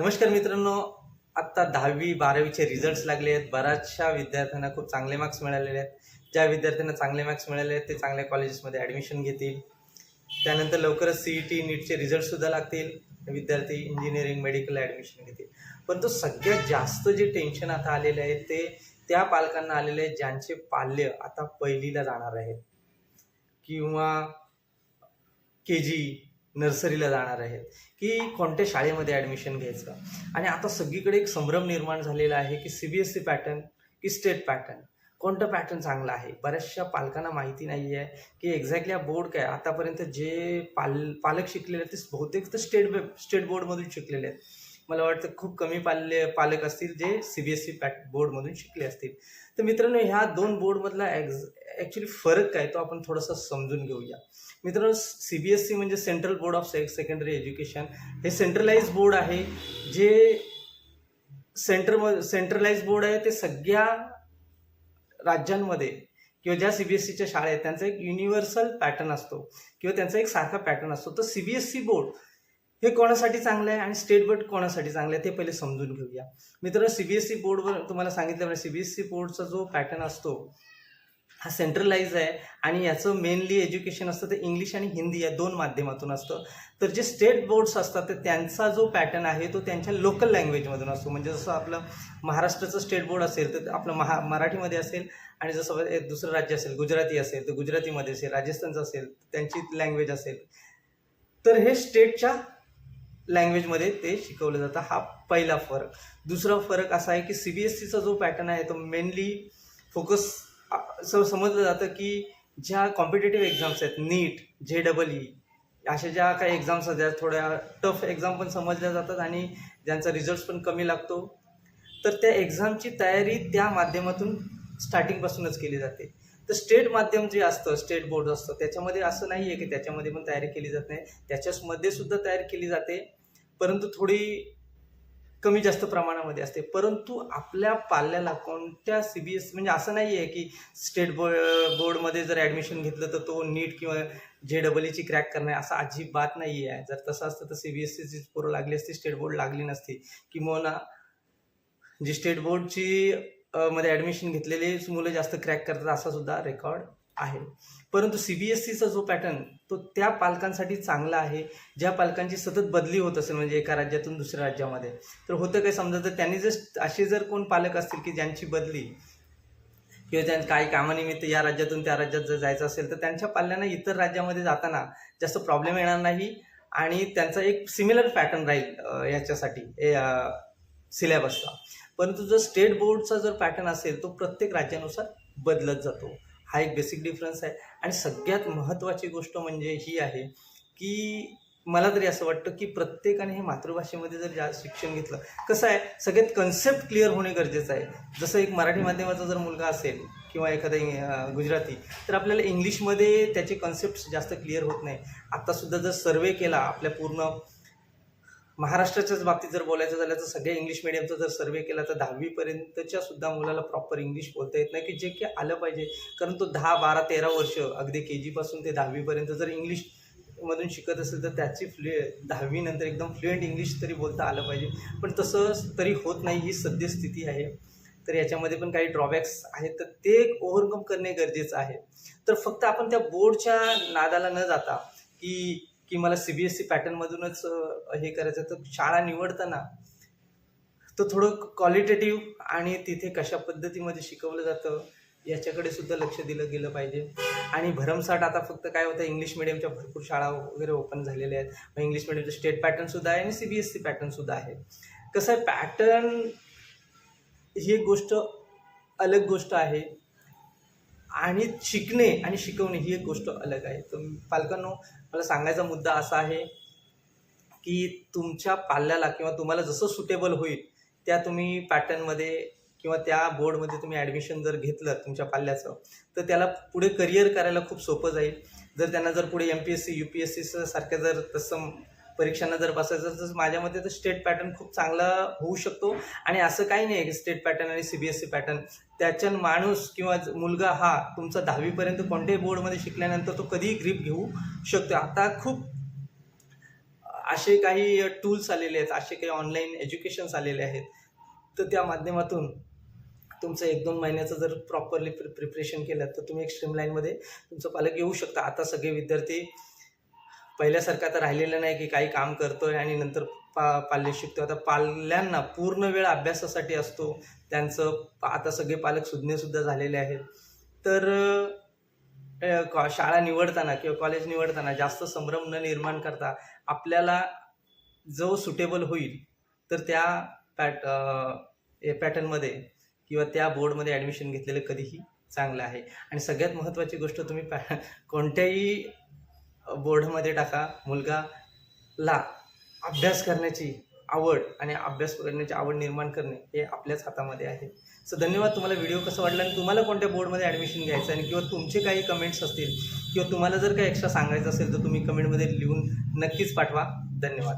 नमस्कार मित्रांनो आत्ता दहावी बारावीचे रिझल्ट्स लागले आहेत. बऱ्याचशा विद्यार्थ्यांना खूप चांगले मार्क्स मिळालेले आहेत. ज्या विद्यार्थ्यांना चांगले मार्क्स मिळाले आहेत ते चांगल्या कॉलेजेसमध्ये ॲडमिशन घेतील. त्यानंतर लवकरच सी ई टी नीटचे रिझल्टसुद्धा लागतील. विद्यार्थी इंजिनिअरिंग मेडिकल ॲडमिशन घेतील. परंतु सगळ्यात जास्त जे टेन्शन आता आलेले आहे ते त्या पालकांना आलेले आहे ज्यांचे पाल्य आता पहिलीला जाणार आहेत. किंवा के जी नर्सरीला जाणार आहेत की कोणत्या शाळेमध्ये ॲडमिशन घ्यायचं? आणि आता सगळीकडे एक संभ्रम निर्माण झालेला आहे की C B S C pattern की स्टेट पॅटर्न कोणतं पॅटर्न चांगलं आहे? बऱ्याचशा पालकांना माहिती नाही आहे की एक्झॅक्टली हा बोर्ड काय? आतापर्यंत जे पाल पालक शिकलेले आहेत ते बहुतेक तर स्टेट स्टेट बोर्डमधून शिकलेले आहेत. मला वाटतं खूप कमी पाल्य पालक असतील जे सी बी एस ई पॅट बोर्डमधून शिकले असतील. तर मित्रांनो ह्या दोन बोर्डमधला एक्झ ॲक्च्युली फरक काय तो आपण थोडंसं समजून घेऊया. मित्रांनो सी बी एस सी म्हणजे सेंट्रल बोर्ड ऑफ से सेकंडरी एज्युकेशन हे सेंट्रलाइज बोर्ड आहे जे सेंटर सेंट्रलाइज बोर्ड आहे ते सगळ्या राज्यांमध्ये किंवा ज्या सी बी एस सीच्या शाळा आहेत त्यांचा एक युनिव्हर्सल पॅटर्न असतो. किंवा त्यांचा एक सारखा पॅटर्न असतो. तर C B S C board हे कोणासाठी चांगलं आहे आणि स्टेट बोर्ड कोणासाठी चांगलं आहे ते पहिले समजून घेऊया. मित्रांनो सी बी एस बोर्डवर तुम्हाला सांगितलं सी बी एस सी बोर्डचा जो पॅटर्न असतो हा सेंट्रलाइज आहे आणि याचं मेनली एज्युकेशन असतं ते इंग्लिश आणि हिंदी या दोन माध्यमातून असतं. तर जे स्टेट बोर्ड्स असतात तर त्यांचा जो पॅटर्न आहे तो त्यांच्या लोकल लँग्वेजमधून असतो. म्हणजे जसं आपलं महाराष्ट्राचं स्टेट बोर्ड असेल तर आपलं महा मराठीमध्ये असेल आणि जसं एक दुसरं राज्य असेल गुजराती असेल तर गुजरातीमध्ये असेल राजस्थानचं असेल त्यांची लँग्वेज असेल. तर हे स्टेटच्या लँग्वेजमध्ये ते शिकवलं जातं. हा पहिला फरक. दुसरा फरक असा आहे की सी बी एस सीचा जो पॅटर्न आहे तो मेनली फोकस असं समजलं जातं की ज्या कॉम्पिटेटिव्ह एक्झाम्स आहेत नीट जे डबल ई अशा ज्या काही एक्झाम्स आहेत ज्या थोड्या टफ एक्झाम पण समजल्या जातात आणि ज्यांचा रिझल्ट पण कमी लागतो. तर त्या एक्झामची तयारी त्या माध्यमातून स्टार्टिंगपासूनच केली जाते. तर स्टेट माध्यम जे असतं स्टेट बोर्ड असतं त्याच्यामध्ये असं नाही आहे की त्याच्यामध्ये पण तयारी केली जात नाही. त्याच्यामध्ये सुद्धा तयारी केली जाते. परंतु थोडी कमी जास्त प्रमाणामध्ये असते. परंतु आपल्या पाल्याला कोणत्या सी बी एस म्हणजे असं नाही आहे की स्टेट बो बोर्डमध्ये जर ॲडमिशन घेतलं तर तो नीट किंवा जे डबल ईची क्रॅक करणार असं अजिबात नाही आहे जर तसं असतं तर सी बी एस सीची पोरं लागली असती स्टेट बोर्ड लागली नसती. किंवा जी स्टेट बोर्डची मध्ये ॲडमिशन घेतलेले मुलं जास्त क्रॅक करतात असा सुद्धा रेकॉर्ड आहे. परंतु सी बी एस सीचा जो पॅटर्न तो त्या पालकांसाठी चांगला आहे. ज्या पालकांची सतत बदली होत असेल म्हणजे एका राज्यातून दुसऱ्या राज्यामध्ये तर होतं काय समजा जर त्यांनी जर असे जर कोण पालक असतील की ज्यांची बदली किंवा त्या काही कामानिमित्त या राज्यातून त्या राज्यात जर जायचं असेल तर त्यांच्या पाल्यांना इतर राज्यामध्ये जाताना जास्त प्रॉब्लेम येणार नाही आणि त्यांचा एक सिमिलर पॅटर्न राहील याच्यासाठी सिलेबसचा परंतु जर स्टेट बोर्डचा जर पॅटर्न असेल तो प्रत्येक राज्यानुसार बदलत जातो. हा एक बेसिक डिफरन्स आहे. आणि सगळ्यात महत्त्वाची गोष्ट म्हणजे ही आहे की मला तरी असं वाटतं की प्रत्येकाने हे मातृभाषेमध्ये जर जास्त शिक्षण घेतलं कसं आहे सगळ्यात कन्सेप्ट क्लिअर होणे गरजेचं आहे. जसं एक मराठी माध्यमाचा जर मुलगा असेल किंवा एखादा गुजराती तर आपल्याला इंग्लिशमध्ये त्याचे कन्सेप्ट जास्त क्लिअर होत नाही. आत्तासुद्धा जर सर्वे केला आपल्या पूर्ण महाराष्ट्राच्याच बाबतीत जर बोलायचं झालं तर सगळ्या इंग्लिश मिडियमचा जर सर्वे केला तर दहावीपर्यंतच्या सुद्धा मुलाला प्रॉपर इंग्लिश बोलता येत नाही की जे की आलं पाहिजे. कारण तो दहा बारा तेरा वर्ष अगदी के जीपासून ते दहावीपर्यंत जर इंग्लिश मधून शिकत असेल तर त्याची फ्लुए दहावीनंतर एकदम फ्लुएंट इंग्लिश तरी बोलता आलं पाहिजे. पण तसं तरी होत नाही ही सद्यस्थिती आहे. तर याच्यामध्ये पण काही ड्रॉबॅक्स आहेत. तर ते ओव्हरकम करणे गरजेचं आहे. तर फक्त आपण त्या बोर्डच्या नादाला न जाता की की मला सी बी एस ई पॅटर्नमधूनच हे करायचं. तर शाळा निवडताना तर थोडं क्वालिटेटिव्ह आणि तिथे कशा पद्धतीमध्ये शिकवलं जातं याच्याकडे सुद्धा लक्ष दिलं गेलं पाहिजे. आणि भरमसाठ आता फक्त काय होतं इंग्लिश मिडियमच्या भरपूर शाळा वगैरे ओपन झालेल्या आहेत. मग इंग्लिश मिडियमचं स्टेट पॅटर्नसुद्धा आहे आणि सी बी एस सी पॅटर्नसुद्धा आहे. कसं आहे पॅटर्न ही एक गोष्ट अलग गोष्ट आहे. आणि शिकणे आणि शिकवणे ही एक गोष्ट अलग आहे. तर पालकांनो मला सांगायचा मुद्दा असा आहे की तुमच्या पाल्याला किंवा तुम्हाला जसं सुटेबल होईल त्या तुम्ही पॅटर्नमध्ये किंवा त्या बोर्डमध्ये तुम्ही ॲडमिशन जर घेतलं तुमच्या पाल्याचं तर त्याला पुढे करिअर करायला खूप सोपं जाईल. जर त्यांना जर पुढे M P S C U P S C सारख्या जर तसं परीक्षांना जर बसायचं तर माझ्या मते तर स्टेट पॅटर्न खूप चांगला होऊ शकतो. आणि असं काही नाही आहे की स्टेट पॅटर्न आणि C B S C pattern त्याच्यान माणूस किंवा मुलगा हा तुमचा दहावीपर्यंत कोणत्याही बोर्डमध्ये शिकल्यानंतर तो कधीही ग्रीप घेऊ शकतो. आता खूप असे काही टूल्स आलेले आहेत असे काही ऑनलाईन एज्युकेशन्स आलेले आहेत. तर त्या माध्यमातून तुमचं एक दोन महिन्याचं जर प्रॉपरली प्रि प्रिपरेशन केलं तर तुम्ही एक स्ट्रीमलाईनमध्ये तुमचं पालक येऊ शकता. आता सगळे विद्यार्थी पहिल्यासारखं आता राहिलेलं नाही की काही काम करतोय आणि नंतर पा पाल्य शिकतो आता पाल्यांना पूर्ण वेळ अभ्यासासाठी असतो. त्यांचं आता सगळे पालक सुज्ञसुद्धा झालेले आहेत. तर कॉ- शाळा निवडताना किंवा कॉलेज निवडताना जास्त संभ्रम न निर्माण करता आपल्याला जो सुटेबल होईल तर त्या पॅट पॅटर्नमध्ये किंवा त्या बोर्डमध्ये ॲडमिशन घेतलेलं कधीही चांगलं आहे. आणि सगळ्यात महत्त्वाची गोष्ट तुम्ही पॅ कोणत्याही बोर्डमध्ये टाका. मुलगा ला अभ्यास करण्याची आवड आणि अभ्यास करण्याची आवड निर्माण करणे हे आपल्याच हातामध्ये आहे. सो धन्यवाद. तुम्हाला व्हिडिओ कसं वाटला आणि तुम्हाला कोणत्या बोर्डमध्ये ॲडमिशन घ्यायचं आणि किंवा तुमचे काही कमेंट्स असतील किंवा तुम्हाला जर काही एक्स्ट्रा सांगायचं असेल तर तुम्ही कमेंटमध्ये लिहून नक्कीच पाठवा. धन्यवाद.